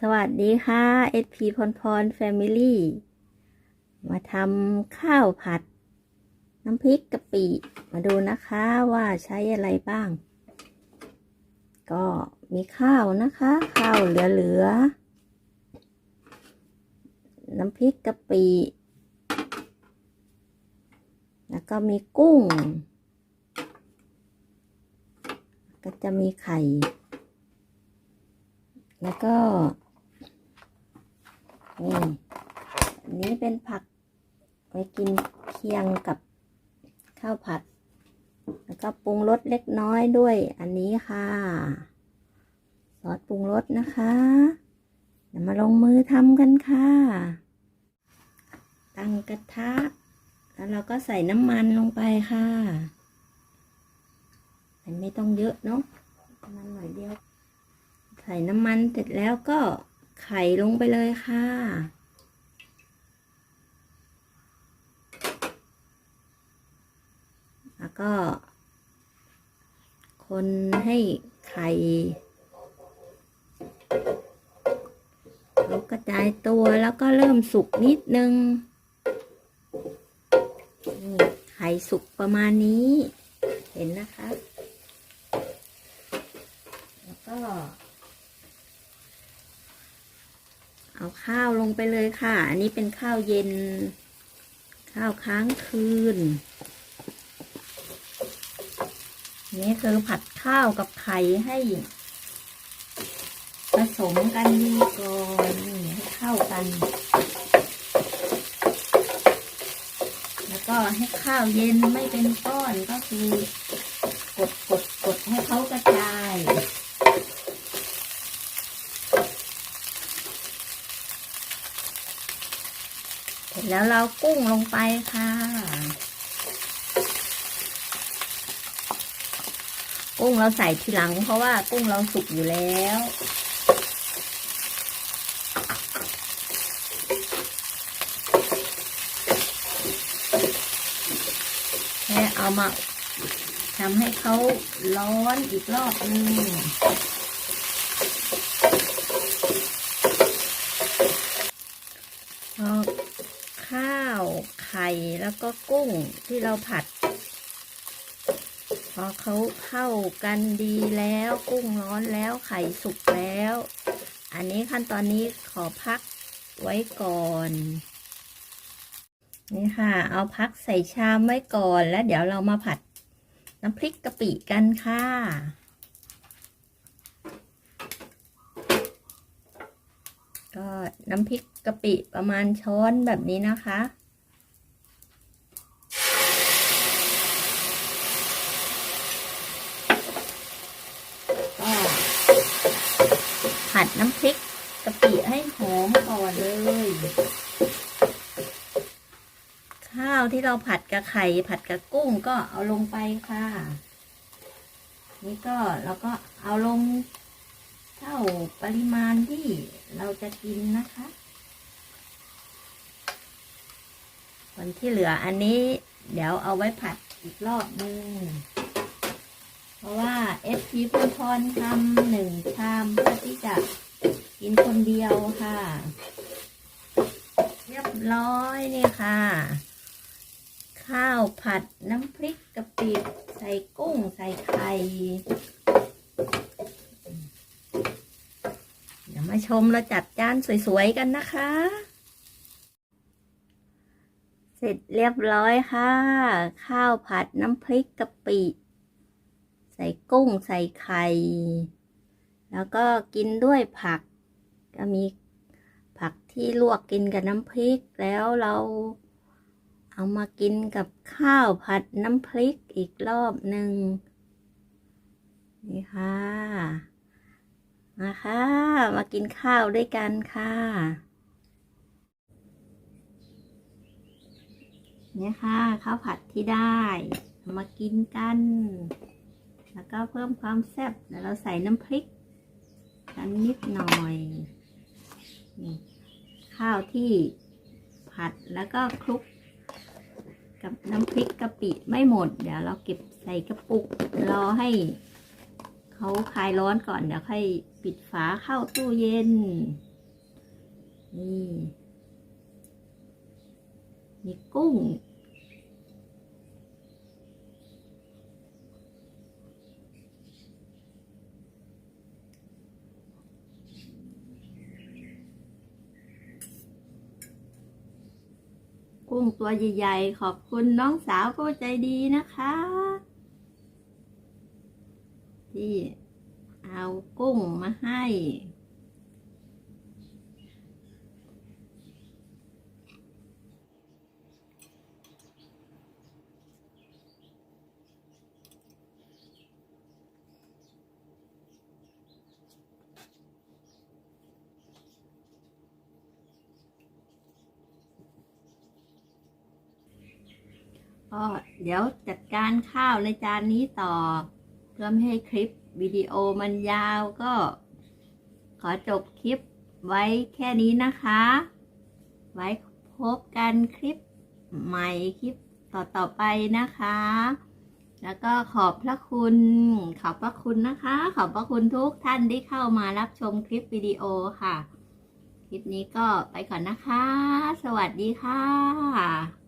สวัสดีค่ะ SP พรพรแฟมิลี่มาทำข้าวผัด น้ำพริกกะปิ มาดูนะคะว่าใช้อะไรบ้าง ก็มีข้าวนะคะ ข้าวเหลือๆ น้ำพริกกะปิ แล้วก็มีกุ้ง ก็จะมีไข่แล้วก็ นี่อันนี้เป็นผักไว้กินเคียงกับข้าวผัด แล้วก็ปรุงรสเล็กน้อยด้วย อันนี้ค่ะ ซอสปรุงรสนะคะเดี๋ยวมาลงมือทำกันค่ะ ตั้งกระทะ แล้วเราก็ใส่น้ำมันลงไปค่ะ ไม่ต้องเยอะเนาะประมาณหน่อยเดียว ใส่น้ำมันเสร็จแล้วก็ ไข่ลงไปเลยค่ะ แล้วก็ คนให้ไข่เขากระจายตัวแล้วก็เริ่มสุกนิดนึง นี่ไข่สุกประมาณนี้ เห็นนะคะ แล้วก็ เอาข้าวลงไปเลยค่ะ อันนี้เป็นข้าวเย็น ข้าวค้างคืน นี่คือผัดข้าวกับไข่ให้ผสมกันดีก่อนนี่ให้เข้ากัน แล้วก็ให้ข้าวเย็นไม่เป็นก้อนก็คือกดกดกดให้เขากระจาย ร็จแล้วเรากุ้งลงไปค่ะ กุ้งเราใส่ทีหลังเพราะว่ากุ้งเราสุกอยู่แล้วแค่เอามาทำให้เขาร้อนอีกรอบนึง พอ ข้าว ไข่แล้วก็กุ้งที่เราผัด พอเขาเข้ากันดีแล้ว กุ้งร้อนแล้วไข่สุกแล้ว อันนี้ขั้นตอนนี้ขอพักไว้ก่อน นี่ค่ะ เอาพักใส่ชามไว้ก่อนแล้วเดี๋ยวเรามาผัดน้ำพริกกะปิกันค่ะ ก็น้ำพริกกะปิประมาณช้อนแบบนี้นะคะ ก็ผัดน้ำพริกกะปิให้หอมก่อนเลย ข้าวที่เราผัดกับไข่ผัดกับกุ้งก็เอาลงไปค่ะ นี่ก็เราก็เอาลง เท่าปริมาณที่เราจะกินนะคะ ส่วนที่เหลืออันนี้เดี๋ยวเอาไว้ผัดอีกรอบนึง เพราะว่าเอฟพีพพรทำหนึ่งชามเพื่อที่จะกินคนเดียวค่ะ เรียบร้อยเนี่ยค่ะ ข้าวผัดน้ำพริกกะปิใส่กุ้งใส่ไข่ มาชมเราจัดจานสวยๆกันนะคะ เสร็จเรียบร้อยค่ะ ข้าวผัดน้ำพริกกะปิ ใส่กุ้งใส่ไข่ แล้วก็กินด้วยผัก ก็มีผักที่ลวกกินกับน้ำพริกแล้วเราเอามากินกับข้าวผัดน้ำพริกอีกรอบหนึ่งนี่ค่ะ มาค่ะมากินข้าวด้วยกันค่ะ เนี่ยค่ะข้าวผัดที่ได้ มากินกัน แล้วก็เพิ่มความแซ่บแล้วเราใส่น้ำพริกกันนิดหน่อยนี่ข้าวที่ผัดแล้วก็คลุก กับน้ำพริกกะปิไม่หมด เดี๋ยวเราเก็บใส่กระปุกรอให้ เขาคลายร้อนก่อนเดี๋ยวค่อยปิดฝาเข้าตู้เย็น นี่มีกุ้ง กุ้งตัวใหญ่ๆ ขอบคุณน้องสาวผู้ใจดีนะคะ ที่เอากุ้งมาให้ ก็เดี๋ยวจัดการข้าวในจานนี้ต่อ พื่อไม่ให้คลิปวิดีโอมันยาวก็ ขอจบคลิปไว้แค่นี้นะคะ ไว้พบกันคลิปใหม่คลิปต่อๆไปนะคะ แล้วก็ขอบพระคุณ ขอบพระคุณนะคะ ขอบพระคุณทุกท่านที่เข้ามารับชมคลิปวิดีโอค่ะ คลิปนี้ก็ไปก่อนนะคะ สวัสดีค่ะ